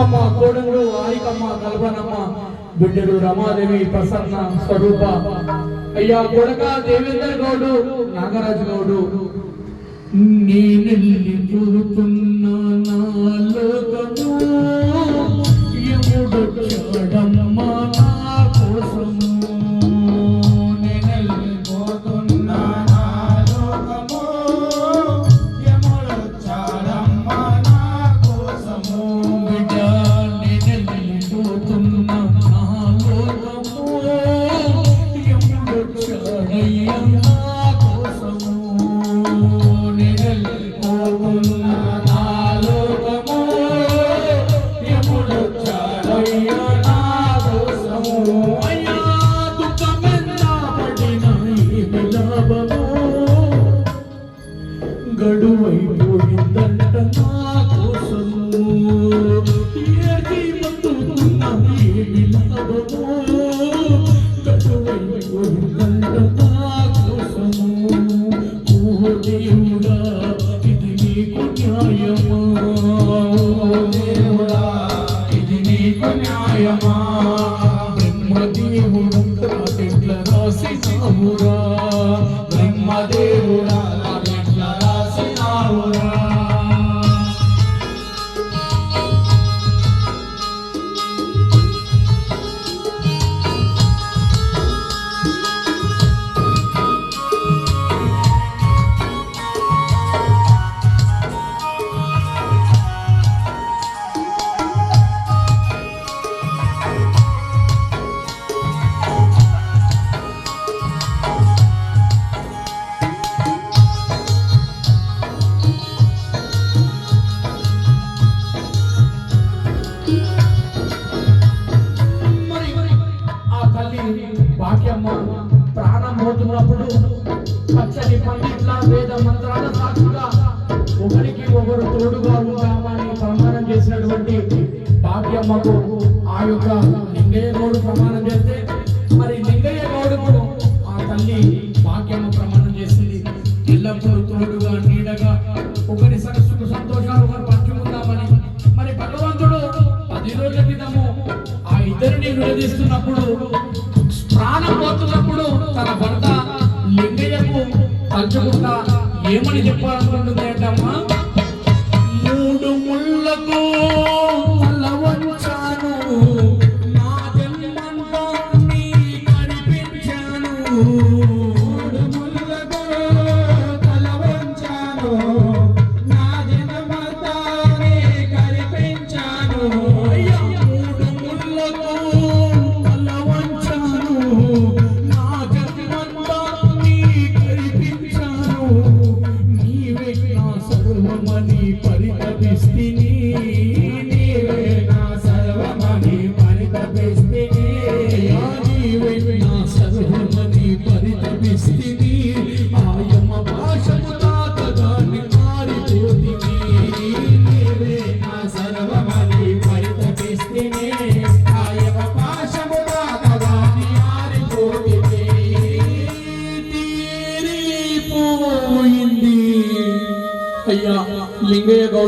అమ్మ కోడముడు వారికమ్మ కల్పనమ్మ బిడ్డడు రమాదేవి ప్రసన్న స్వరూప అయ్యా కొడక దేవేందర్ గౌడు నాగరాజు గౌడు నేను చూరుతున్నా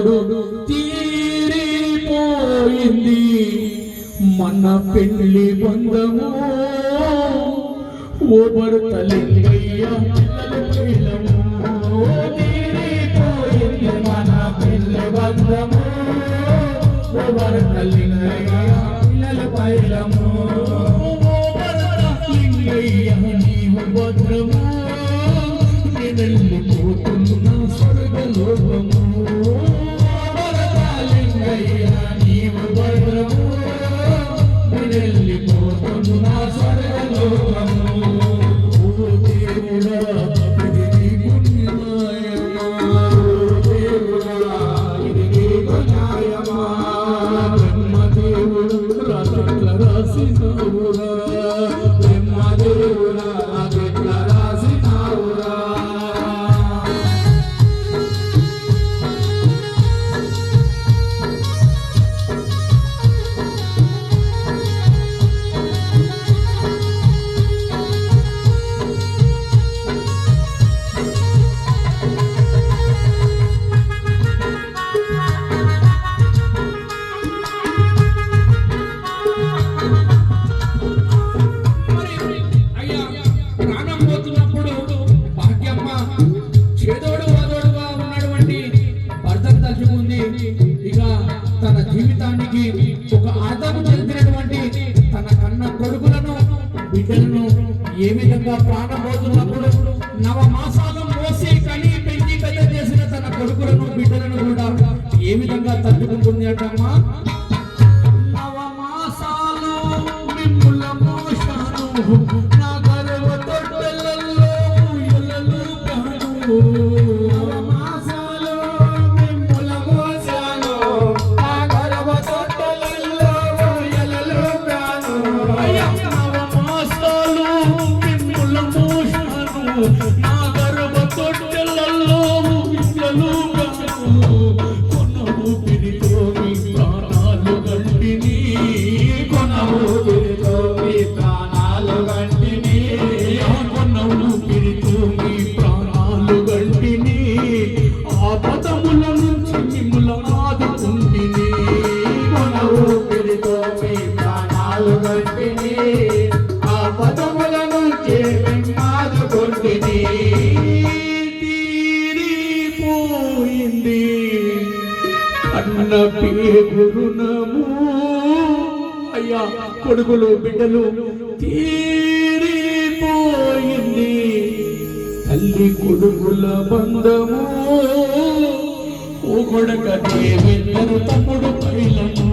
తోడు తీరిపోయింది. మన పెళ్ళి బంధము ఓబరు తల్లి తీరిపోయింది. మన పెళ్ళి భద్రము స్వర్గలోకము. అన్న పేరు అయ్యా కొడుకులు బిడ్డలు తీరిపోయింది. తల్లి కొడుకుల బంధము. ఓ కొడక తమ్ముడు పైలము.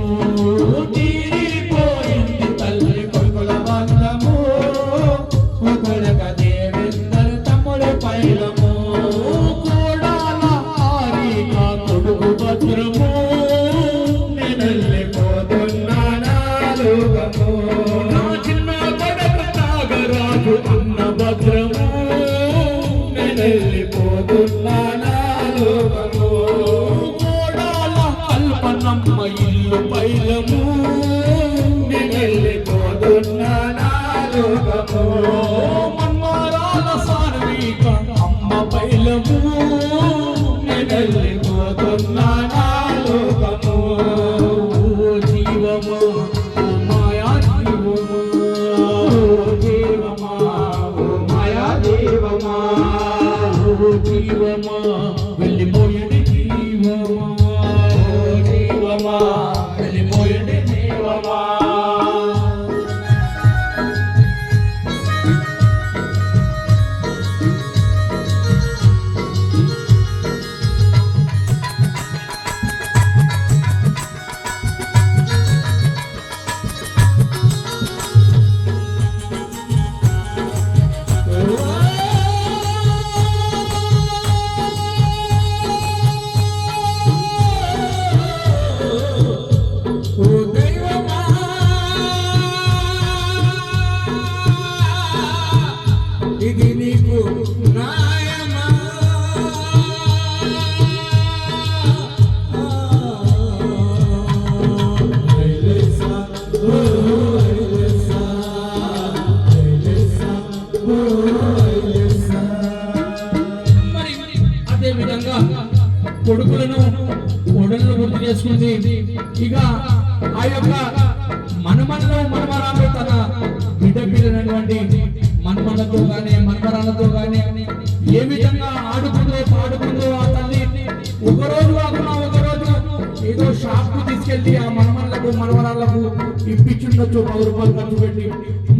కోటి రూపాయలు ఖర్చు పెట్టి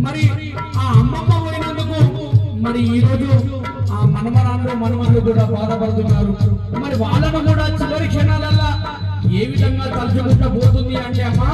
మరి ఆ అమ్మమ్మ పోయినందుకు మరి ఈ రోజు ఆ మనమరాళ్ళు మనమలు కూడా బాధపడుతున్నారు. మరి వాళ్ళను కూడా చివరి క్షణాలల్లా ఏ విధంగా తలుచుకుంటూ పోతుంది అంటే అమ్మా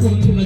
Thank you.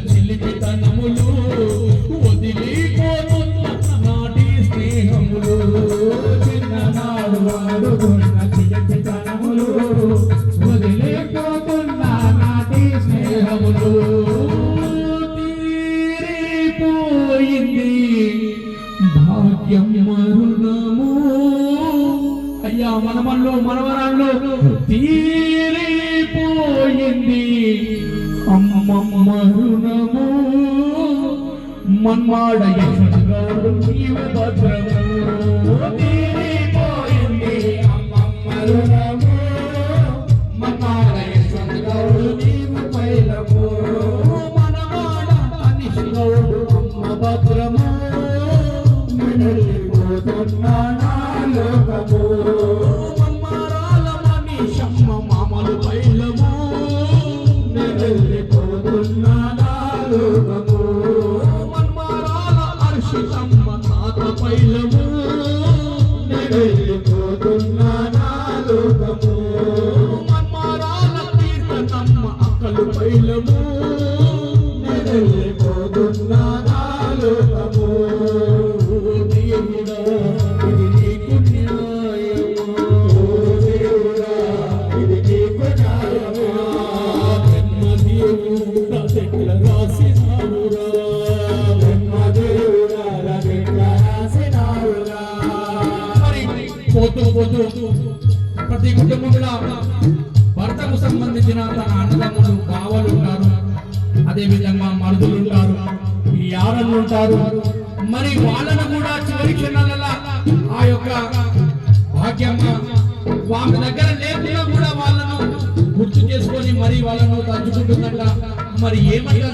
ఉంటారు మరి వాళ్ళను కూడా చివరి క్షణాలలో ఆ యొక్క భాగ్యమ్మ వాళ్ళ దగ్గర లేకుండా కూడా వాళ్ళను గుర్తు చేసుకొని మరి వాళ్ళను దంచుకుంటుందంట మరి ఏమైనా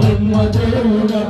బ్రహ్మదేవుడా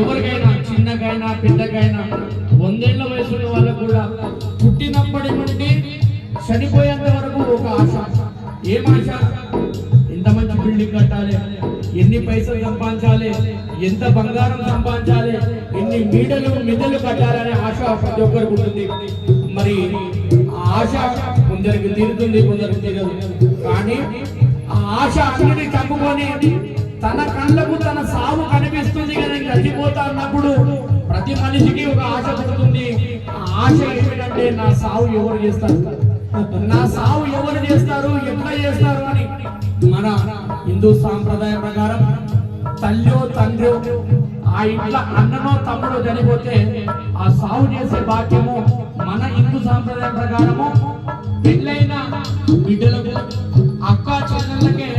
ఎవరికైనా చిన్నకైనా పెద్దకైనా వందేళ్ళ వయసు వాళ్ళకు కూడా పుట్టినప్పటి నుండి చనిపోయేంత వరకు ఒక ఆశ. ఏం ఆశ? ఎంత మంచి బిల్డింగ్ కట్టాలి? ఎన్ని పైసలు సంపాదించాలి? ఎంత బంగారం సంపాదించాలి? ఎన్ని మీడలు మిదలు కట్టాలనే ఆశ ప్రతి ఒక్కరికి ఉంటుంది. మరి ఆశ కొందరికి తీరుతుంది కొందరికి తీరదు. కానీ ఆ ఆశ అన్నిటి చంపుకొని తన కళ్ళకు తన సాగు కనిపిస్తుంది చనిపోతా అన్నప్పుడు ప్రతి మనిషికి ఒక ఆశ పుడుతుంది. ఆ ఆశ ఏమిటంటే నా సాగు ఎవరు చేస్తారు? నా సావు ఎవరు చేస్తారు? ఎట్లా చేస్తారు అని. మన హిందూ సాంప్రదాయ ప్రకారం తల్లో తండ్రి ఆ ఇంట్లో అన్ననో తమ్ముడో చనిపోతే ఆ సాగు చేసే బాధ్యము మన హిందూ సాంప్రదాయం ప్రకారము. పెళ్ళైన బిడ్డలకు అక్క చెల్లెళ్ళకే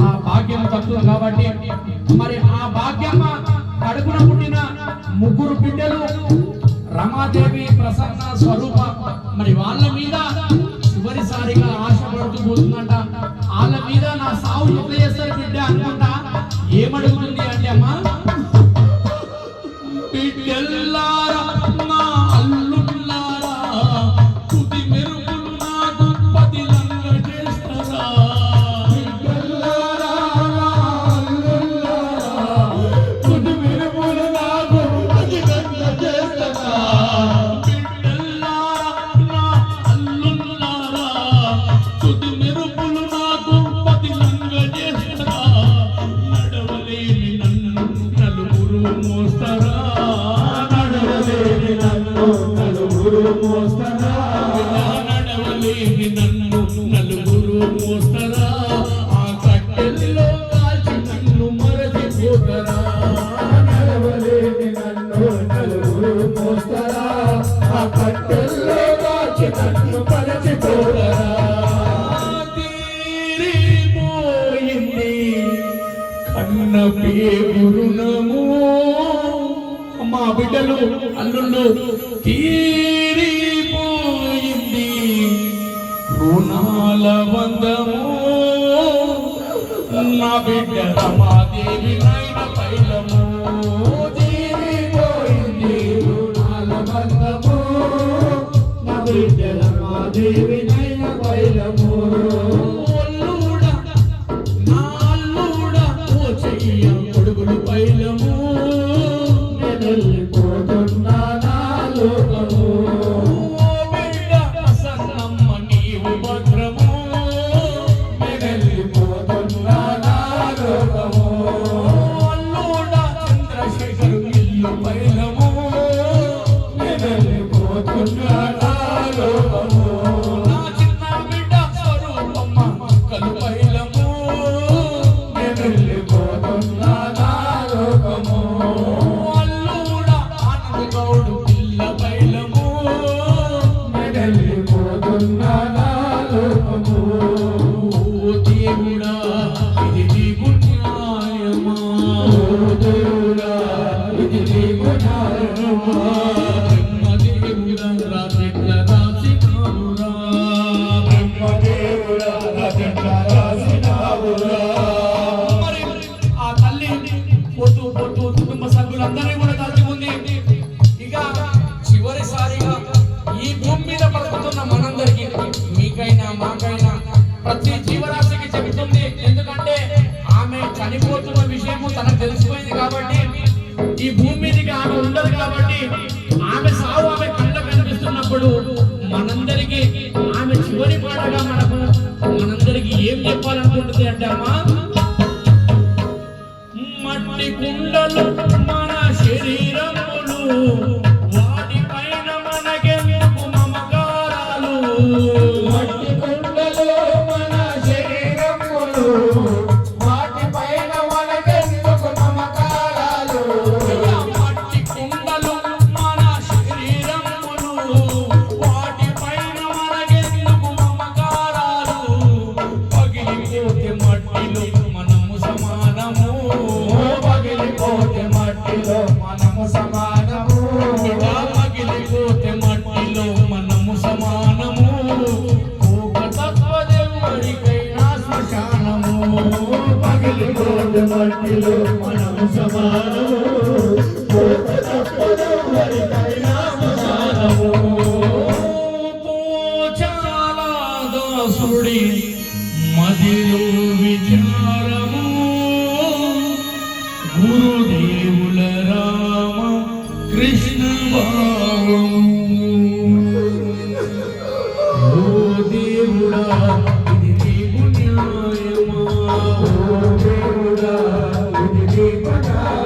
ఆ భాగ్యం తక్కువ కాబట్టి మరి కడుపున పుట్టిన ముగ్గురు బిడ్డలు రమాదేవి ప్రసన్న స్వరూప. మరి వాళ్ళ మీద చివరిసారిగా ఆశపడుతూ పోతుందంట. వాళ్ళ మీద నా సాగు ఎట్లా చేస్తారు బిడ్డ అనుకుంటా? ఏమడుగుతుంది? మా అల్లుళ్ళు తీరిపోయింది. రుణాల వందము నా బిడ్డ రమాదేవి Oh. చివరి పాటగా మనకు మనందరికీ ఏం చెప్పాలనుకుంటుంది అంటే అమ్మా మట్టి కుండలు మన శరీరములు Amen.